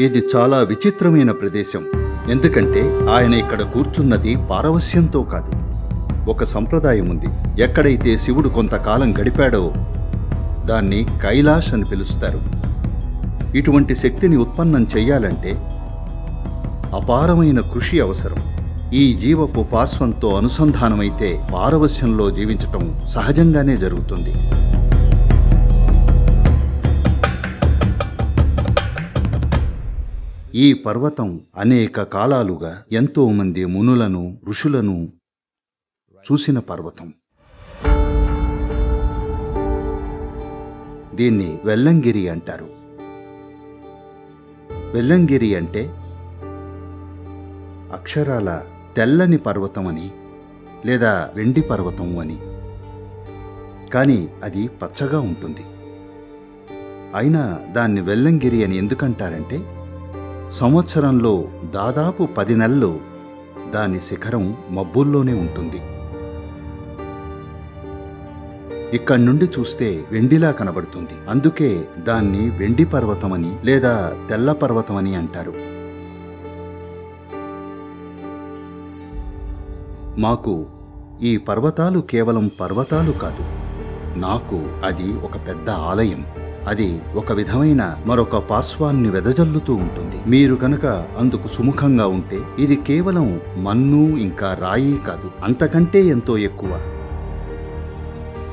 ఇది చాలా విచిత్రమైన ప్రదేశం. ఎందుకంటే ఆయన ఇక్కడ కూర్చున్నది పారవస్యంతో కాదు. ఒక సంప్రదాయం ఉంది. ఎక్కడైతే శివుడు కొంతకాలం గడిపాడో దాన్ని కైలాష్ అని పిలుస్తారు. ఇటువంటి శక్తిని ఉత్పన్నం చెయ్యాలంటే అపారమైన కృషి అవసరం. ఈ జీవపు పార్శ్వంతో అనుసంధానమైతే పారవస్యంలో జీవించటం సహజంగానే జరుగుతుంది. ఈ పర్వతం అనేక కాలాలుగా ఎంతో మంది మునులను ఋషులను చూసిన పర్వతం. దీన్ని వెల్లంగిరి అంటారు. వెల్లంగిరి అంటే అక్షరాల తెల్లని పర్వతం అని లేదా వెండి పర్వతం అని. కానీ అది పచ్చగా ఉంటుంది. అయినా దాన్ని వెల్లంగిరి అని ఎందుకంటారంటే సంవత్సరంలో దాదాపు పది నెలలు దాని శిఖరం మబ్బుల్లోనే ఉంటుంది. ఇక్కడి నుండి చూస్తే వెండిలా కనబడుతుంది. అందుకే దాన్ని వెండి పర్వతమని లేదా తెల్ల పర్వతమని అంటారు. మాకు ఈ పర్వతాలు కేవలం పర్వతాలు కాదు. నాకు అది ఒక పెద్ద ఆలయం. అది ఒక విధమైన మరొక పార్శ్వాన్ని వెదజల్లుతూ ఉంటుంది. మీరు కనుక అందుకు సుముఖంగా ఉంటే ఇది కేవలం మన్ను ఇంకా రాయి కాదు అంతకంటే ఎంతో ఎక్కువ.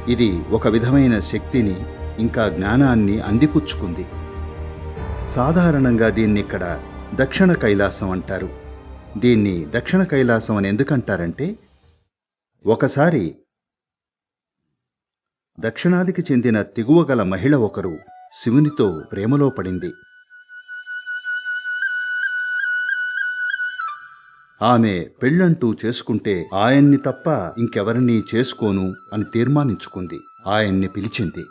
ఇది ఒక విధమైన శక్తిని ఇంకా జ్ఞానాన్ని అందిపుచ్చుకుంది. సాధారణంగా దీన్ని ఇక్కడ దక్షిణ కైలాసం అంటారు. దీన్ని దక్షిణ కైలాసం అని ఎందుకంటారంటే ఒకసారి దక్షిణాదికి చెందిన తిగువగల మహిళ ఒకరు శివునితో ప్రేమలో పడింది. ఆమె పెళ్ళంటూ చేసుకుంటే ఆయన్ని తప్ప ఇంకెవరినీ చేసుకోను అని తీర్మానించుకుంది. ఆయన్ని పిలిచింది.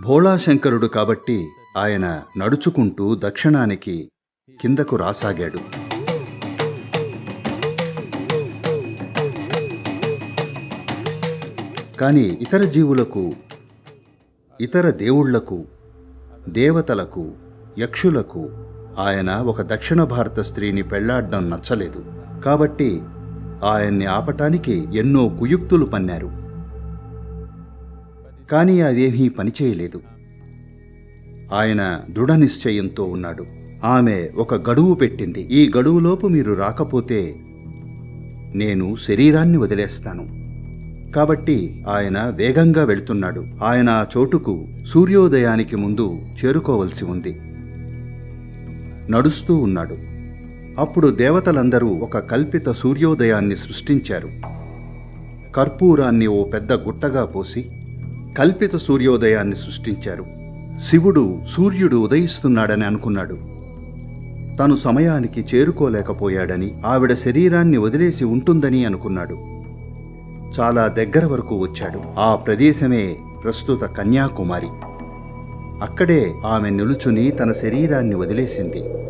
భోళాశంకరుడు కాబట్టి ఆయన నడుచుకుంటూ దక్షిణానికి కిందకు రాసాగాడు. కానీ ఇతర జీవులకు ఇతర దేవుళ్ళకు దేవతలకు యక్షులకు ఆయన ఒక దక్షిణ భారత స్త్రీని పెళ్ళాడడం నచ్చలేదు. కాబట్టి ఆయన్ని ఆపటానికి ఎన్నో కుయుక్తులు పన్నారు. కానీ అవేమీ పనిచేయలేదు. ఆయన దృఢ నిశ్చయంతో ఉన్నాడు. ఆమె ఒక గడువు పెట్టింది. ఈ గడువులోపు మీరు రాకపోతే నేను శరీరాన్ని వదిలేస్తాను. కాబట్టి ఆయన వేగంగా వెళ్తున్నాడు. ఆయన ఆ చోటుకు సూర్యోదయానికి ముందు చేరుకోవలసి ఉంది. నడుస్తూ ఉన్నాడు. అప్పుడు దేవతలందరూ ఒక కల్పిత సూర్యోదయాన్ని సృష్టించారు. కర్పూరాన్ని ఓ పెద్ద గుట్టగా పోసి కల్పిత సూర్యోదయాన్ని సృష్టించారు. శివుడు సూర్యుడు ఉదయిస్తున్నాడని అనుకున్నాడు. తను సమయానికి చేరుకోలేకపోయాడని ఆవిడ శరీరాన్ని వదిలేసి ఉంటుందని అనుకున్నాడు. చాలా దగ్గర వరకు వచ్చాడు. ఆ ప్రదేశమే ప్రస్తుత కన్యాకుమారి. అక్కడే ఆమె నిలుచుని తన శరీరాన్ని వదిలేసింది.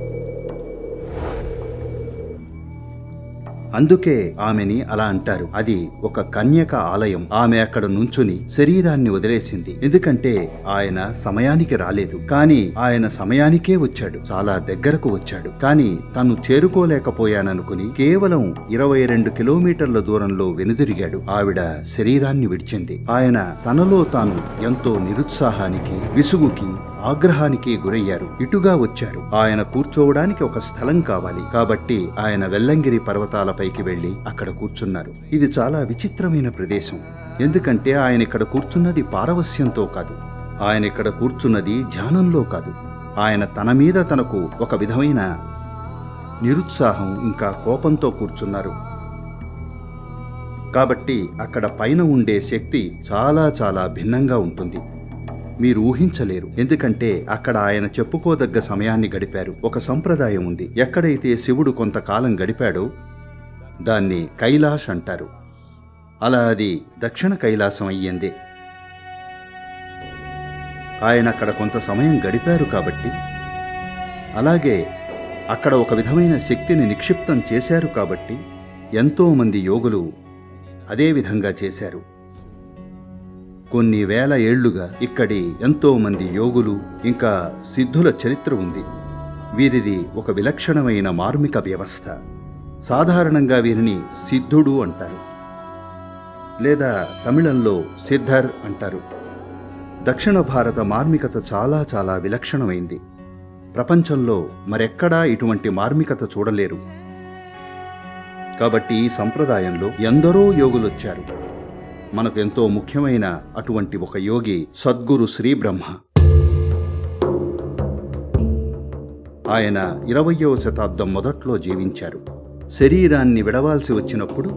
అందుకే ఆమెని అలా అంటారు. అది ఒక కన్యక ఆలయం. ఆమె అక్కడ నుంచుని శరీరాన్ని వదిలేసింది. ఎందుకంటే ఆయన సమయానికి రాలేదు. కానీ ఆయన సమయానికే వచ్చాడు. చాలా దగ్గరకు వచ్చాడు. కానీ తను చేరుకోలేకపోయాననుకుని కేవలం ఇరవై రెండు కిలోమీటర్ల దూరంలో వెనుదిరిగాడు. ఆవిడ శరీరాన్ని విడిచింది. ఆయన తనలో తాను ఎంతో నిరుత్సాహానికి విసుగుకి ఆగ్రహానికి గురయ్యారు. ఇటుగా వచ్చారు. ఆయన కూర్చోవడానికి ఒక స్థలం కావాలి. కాబట్టి ఆయన వెల్లంగిరి పర్వతాలపైకి వెళ్ళి అక్కడ కూర్చున్నారు. ఇది చాలా విచిత్రమైన ప్రదేశం. ఎందుకంటే ఆయన ఇక్కడ కూర్చున్నది పారవస్యంతో కాదు. ఆయన ఇక్కడ కూర్చున్నది ధ్యానంలో కాదు. ఆయన తన మీద తనకు ఒక విధమైన నిరుత్సాహం ఇంకా కోపంతో కూర్చున్నారు. కాబట్టి అక్కడ పైన ఉండే శక్తి చాలా చాలా భిన్నంగా ఉంటుంది. మీరు ఊహించలేరు. ఎందుకంటే అక్కడ ఆయన చెప్పుకోదగ్గ సమయాన్ని గడిపారు. ఒక సంప్రదాయం ఉంది. ఎక్కడైతే శివుడు కొంతకాలం గడిపాడో దాన్ని కైలాష్ అంటారు. అలా అది దక్షిణ కైలాసం అయ్యింది. ఆయన అక్కడ కొంత సమయం గడిపారు కాబట్టి అలాగే అక్కడ ఒక విధమైన శక్తిని నిక్షిప్తం చేశారు కాబట్టి ఎంతోమంది యోగులు అదే విధంగా చేశారు. కొన్ని వేల ఏళ్ళుగా ఇక్కడి ఎంతో మంది యోగులు ఇంకా సిద్ధుల చరిత్ర ఉంది. వీరిది ఒక విలక్షణమైన మార్మిక వ్యవస్థ. సాధారణంగా వీరిని సిద్ధుడు అంటారు. లేదా తమిళంలో సిద్ధర్ అంటారు. దక్షిణ భారత మార్మికత చాలా చాలా విలక్షణమైంది. ప్రపంచంలో మరెక్కడా ఇటువంటి మార్మికత చూడలేరు. కాబట్టి ఈ సంప్రదాయంలో ఎందరో యోగులొచ్చారు. మనకు ఎంతో ముఖ్యమైన అటువంటి ఒక యోగి సద్గురు శ్రీ బ్రహ్మ. ఆయన ఇరవయవ శతాబ్దం మొదట్లో జీవించారు. శరీరాన్ని విడవాల్సి వచ్చినప్పుడు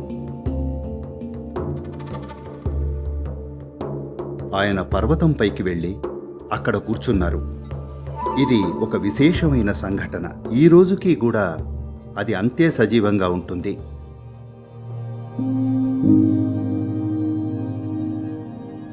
ఆయన పర్వతం పైకి వెళ్ళి అక్కడ కూర్చున్నారు. ఇది ఒక విశేషమైన సంఘటన. ఈ రోజుకి కూడా అది అంతే సజీవంగా ఉంటుంది.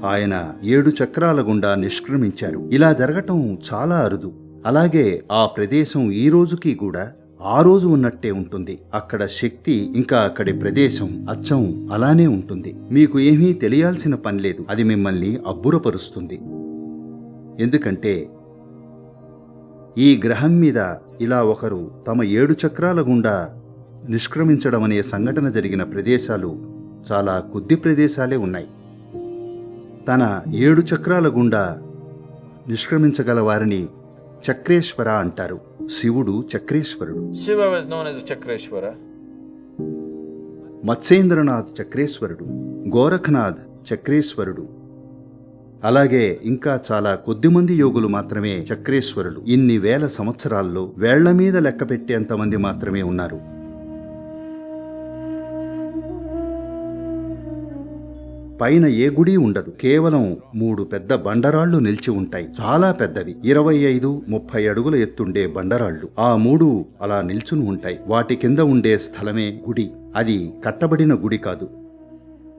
ఆయన ఏడు చక్రాల గుండా నిష్క్రమించారు. ఇలా జరగటం చాలా అరుదు. అలాగే ఆ ప్రదేశం ఈ రోజుకి కూడా ఆ రోజు ఉన్నట్టే ఉంటుంది. అక్కడ శక్తి ఇంకా అక్కడి ప్రదేశం అచ్చం అలానే ఉంటుంది. మీకు ఏమీ తెలియాల్సిన పనిలేదు అది మిమ్మల్ని అబ్బురపరుస్తుంది. ఎందుకంటే ఈ గ్రహం మీద ఇలా ఒకరు తమ ఏడు చక్రాల గుండా నిష్క్రమించడం అనే సంఘటన జరిగిన ప్రదేశాలు చాలా కొద్ది ప్రదేశాలే ఉన్నాయి. తన ఏడు చక్రాల గుండా నిష్క్రమించగల వారిని చక్రేశ్వర అంటారు. శివుడు చక్రేశ్వరుడు. As Chakreshwara. మత్స్యేంద్రనాథ్ చక్రేశ్వరుడు గోరఖనాథ్ చక్రేశ్వరుడు. అలాగే ఇంకా చాలా కొద్దిమంది యోగులు మాత్రమే చక్రేశ్వరులు. ఇన్ని వేల సంవత్సరాల్లో వేళ్ళ మీద లెక్క పెట్టేంతమంది మాత్రమే ఉన్నారు. పైన ఏ గుడి ఉండదు. కేవలం మూడు పెద్ద బండరాళ్ళు నిలిచి ఉంటాయి. చాలా పెద్దవి. ఇరవై ఐదు ముప్పై అడుగుల ఎత్తుండే బండరాళ్ళు ఆ మూడు అలా నిల్చుని ఉంటాయి. వాటి కింద ఉండే స్థలమే గుడి. అది కట్టబడిన గుడి కాదు.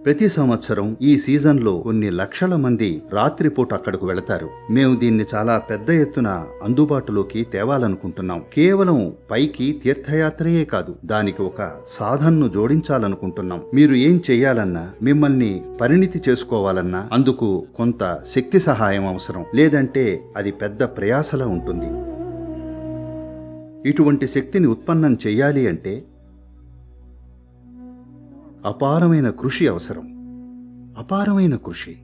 ప్రతి సంవత్సరం ఈ సీజన్లో కొన్ని లక్షల మంది రాత్రిపూట అక్కడకు వెళతారు. మేము దీన్ని చాలా పెద్ద ఎత్తున అందుబాటులోకి తేవాలనుకుంటున్నాం. కేవలం పైకి తీర్థయాత్రయే కాదు దానికి ఒక సాధనను జోడించాలనుకుంటున్నాం. మీరు ఏం చేయాలన్నా మిమ్మల్ని పరిణితి చేసుకోవాలన్నా అందుకు కొంత శక్తి సహాయం అవసరం. లేదంటే అది పెద్ద ప్రయాసలా ఉంటుంది. ఇటువంటి శక్తిని ఉత్పన్నం చేయాలి అంటే అపారమైన కృషి అవసరం. అపారమైన కృషి.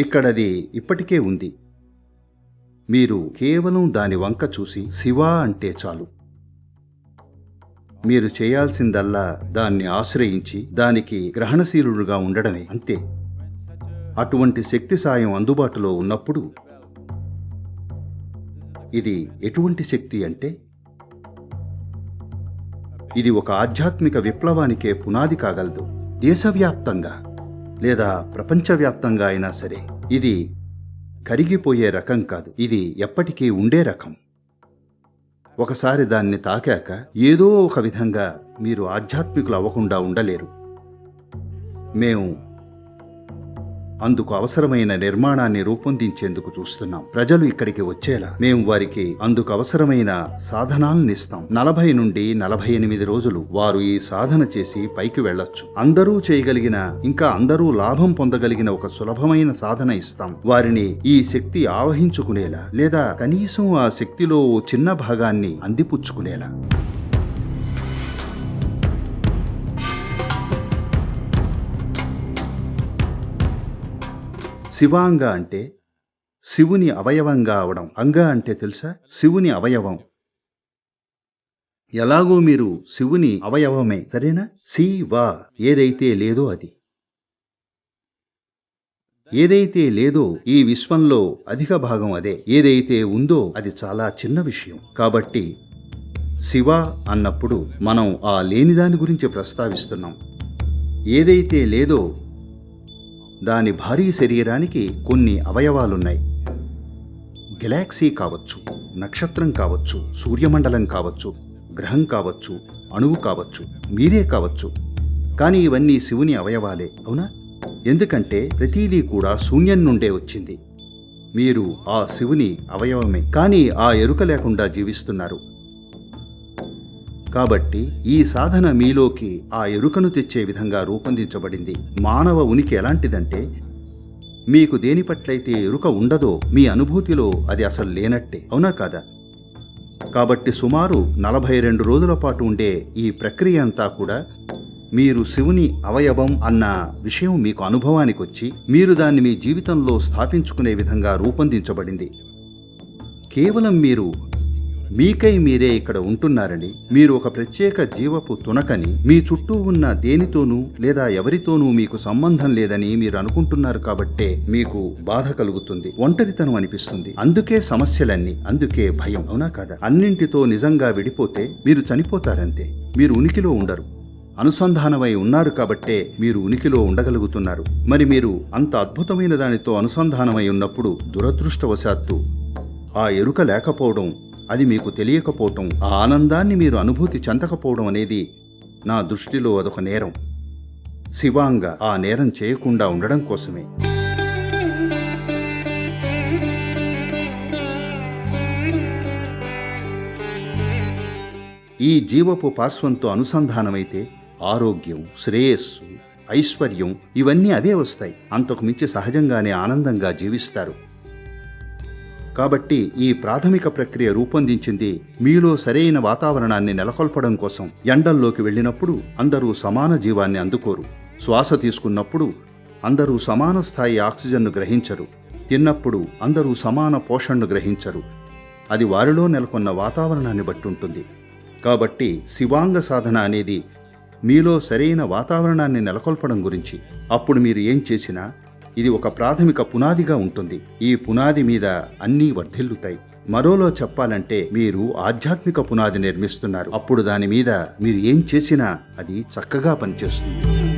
ఇక్కడది ఇప్పటికే ఉంది. మీరు కేవలం దాని వంక చూసి శివ అంటే చాలు. మీరు చేయాల్సిందల్లా దాన్ని ఆశ్రయించి దానికి గ్రహణశీలుడుగా ఉండడమే అంతే. అటువంటి శక్తి సాయం అందుబాటులో ఉన్నప్పుడు ఇది ఎటువంటి శక్తి అంటే ఇది ఒక ఆధ్యాత్మిక విప్లవానికే పునాది కాగలదు. దేశవ్యాప్తంగా లేదా ప్రపంచవ్యాప్తంగా అయినా సరే ఇది కరిగిపోయే రకం కాదు. ఇది ఎప్పటికీ ఉండే రకం. ఒకసారి దాన్ని తాకాక ఏదో ఒక విధంగా మీరు ఆధ్యాత్మికులు అవ్వకుండా ఉండలేరు. మేము అందుకు అవసరమైన నిర్మాణాన్ని రూపొందించేందుకు చూస్తున్నాం. ప్రజలు ఇక్కడికి వచ్చేలా మేము వారికి అందుకు అవసరమైన సాధనాలను ఇస్తాం. నలభై నుండి నలభై ఎనిమిది రోజులు వారు ఈ సాధన చేసి పైకి వెళ్ళొచ్చు. అందరూ చేయగలిగిన ఇంకా అందరూ లాభం పొందగలిగిన ఒక సులభమైన సాధన ఇస్తాం. వారిని ఈ శక్తి ఆవహించుకునేలా లేదా కనీసం ఆ శక్తిలో ఓ చిన్న భాగాన్ని అందిపుచ్చుకునేలా. శివాంగ అంటే శివుని అవయవంగా అవడం. అంగ అంటే తెలుసా? శివుని అవయవం. ఎలాగో మీరు శివుని అవయవమే సరేనా? శివ ఏదైతే లేదో అది. ఏదైతే లేదో ఈ విశ్వంలో అధిక భాగం అదే. ఏదైతే ఉందో అది చాలా చిన్న విషయం. కాబట్టి శివ అన్నప్పుడు మనం ఆ లేనిదాని గురించి ప్రస్తావిస్తున్నాం. ఏదైతే లేదో దాని భారీ శరీరానికి కొన్ని అవయవాలున్నాయి. గెలాక్సీ కావచ్చు నక్షత్రం కావచ్చు సూర్యమండలం కావచ్చు గ్రహం కావచ్చు అణువు కావచ్చు మీరే కావచ్చు. కానీ ఇవన్నీ శివుని అవయవాలే అవునా? ఎందుకంటే ప్రతిదీ కూడా శూన్యం నుండే వచ్చింది. మీరు ఆ శివుని అవయవమే కానీ ఆ ఎరుక లేకుండా జీవిస్తున్నారు. కాబట్టి ఈ సాధన మీలోకి ఆ ఎరుకను తెచ్చే విధంగా రూపొందించబడింది. మానవ ఉనికి ఎలాంటిదంటే మీకు దేని పట్లయితే ఎరుక ఉండదో మీ అనుభూతిలో అది అసలు లేనట్టే అవునా కాదా? కాబట్టి సుమారు నలభై రెండు రోజుల పాటు ఉండే ఈ ప్రక్రియ అంతా కూడా మీరు శివుని అవయవం అన్న విషయం మీకు అనుభవానికి వచ్చి మీరు దాన్ని మీ జీవితంలో స్థాపించుకునే విధంగా రూపొందించబడింది. కేవలం మీరు మీకై మీరే ఇక్కడ ఉంటున్నారని మీరు ఒక ప్రత్యేక జీవపు తునకని మీ చుట్టూ ఉన్న దేనితోనూ లేదా ఎవరితోనూ మీకు సంబంధం లేదని మీరు అనుకుంటున్నారు కాబట్టే మీకు బాధ కలుగుతుంది ఒంటరితనం అనిపిస్తుంది. అందుకే సమస్యలన్నీ అందుకే భయం. అవునా కదా? అన్నింటితో నిజంగా విడిపోతే మీరు చనిపోతారంతే. మీరు ఉనికిలో ఉండరు. అనుసంధానమై ఉన్నారు కాబట్టే మీరు ఉనికిలో ఉండగలుగుతున్నారు. మరి మీరు అంత అద్భుతమైన దానితో అనుసంధానమై ఉన్నప్పుడు దురదృష్టవశాత్తు ఆ ఎరుక లేకపోవడం అది మీకు తెలియకపోవటం ఆ ఆనందాన్ని మీరు అనుభూతి చెందకపోవడం అనేది నా దృష్టిలో అదొక నేరం. శివాంగ ఆ నేరం చేయకుండా ఉండడం కోసమే. ఈ జీవపు పార్శ్వంతో అనుసంధానమైతే ఆరోగ్యం శ్రేయస్సు ఐశ్వర్యం ఇవన్నీ అవే వస్తాయి. అంతకు మించి సహజంగానే ఆనందంగా జీవిస్తారు. కాబట్టి ఈ ప్రాథమిక ప్రక్రియ రూపొందించింది మీలో సరైన వాతావరణాన్ని నెలకొల్పడం కోసం. ఎండల్లోకి వెళ్ళినప్పుడు అందరూ సమాన జీవాన్ని అందుకోరు. శ్వాస తీసుకున్నప్పుడు అందరూ సమాన స్థాయి ఆక్సిజన్ను గ్రహించరు. తిన్నప్పుడు అందరూ సమాన పోషణను గ్రహించరు. అది వారిలో నెలకొన్న వాతావరణాన్ని బట్టి ఉంటుంది కాబట్టి శివాంగ సాధన అనేది మీలో సరైన వాతావరణాన్ని నెలకొల్పడం గురించి. అప్పుడు మీరు ఏం చేసినా ఇది ఒక ప్రాథమిక పునాదిగా ఉంటుంది. ఈ పునాది మీద అన్నీ వర్ధిల్లుతాయి. మరోలో చెప్పాలంటే మీరు ఆధ్యాత్మిక పునాది నిర్మిస్తున్నారు. అప్పుడు దాని మీద మీరు ఏం చేసినా అది చక్కగా పనిచేస్తుంది.